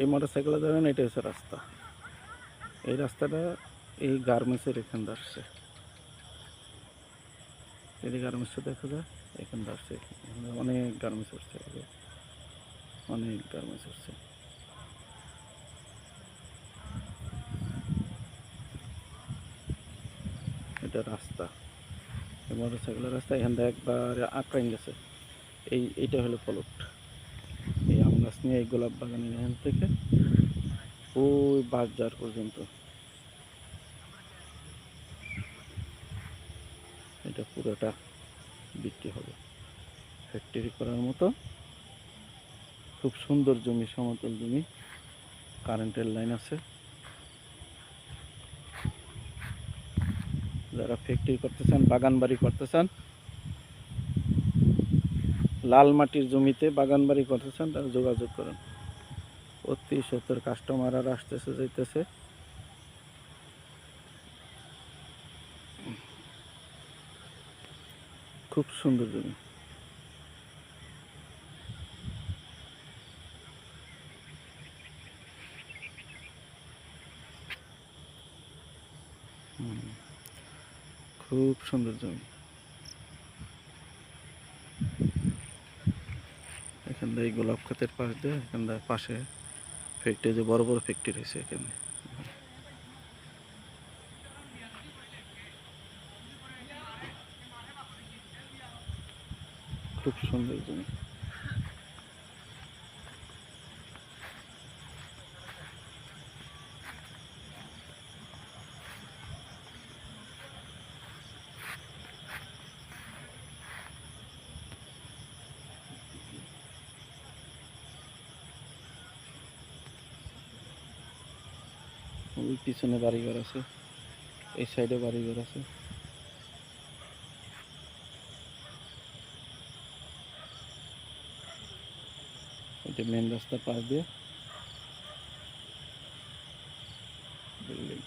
এই মোটর সাইকেলে যাবেন এটা হচ্ছে রাস্তা। এই রাস্তাটা এই গার্মেন্টসের এখান আসছে। এই গার্মেন্টসটা দেখা যায়, এখান আসছে। অনেক গার্মেন্টস উঠছে অনেক গার্মেন্টস উঠছে এটা রাস্তা। এই মোটর সাইকেলের রাস্তা এখান থেকে একবার আঁকড়াইন গেছে। এই, এইটা হলো ফলট নিয়ে এই গোলাপ বাগানের এখান থেকে ওই বাজার পর্যন্ত। এটা পুরোটা বিক্রি হবে। ফ্যাক্টরি করার মতো খুব সুন্দর জমি, সমতল জমি কারেন্টের লাইন আছে। যারা ফ্যাক্টরি করতে চান বাগান বাড়ি করতে চান লাল মাটির জমিতে বাগান বাড়ি করতে চান তারা যোগাযোগ করেন। অতি সত্তর কাস্টমার আর আসতেছে, যাইতেছে। খুব সুন্দর জমি। খুব সুন্দর জমি। এই গোলাপ খাতের পাশ দিয়ে এখান দিয়ে পাশে ফ্যাক্টরি যে বড় বড় ফ্যাক্টরি রয়েছে এখানে। খুব সুন্দর জমি। ওই পিছনে বাড়িঘর আছে এই সাইডে বাড়িঘর আছে। এটা মেন রাস্তার পাশ দিয়ে। বিল্ডিং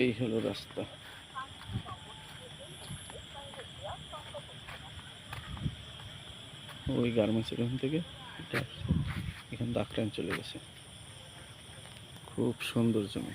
এই হলো রাস্তা ওই গার্মেন্টস এখান থেকে। এখান দাকরান চলে গেছে খুব সুন্দর জমি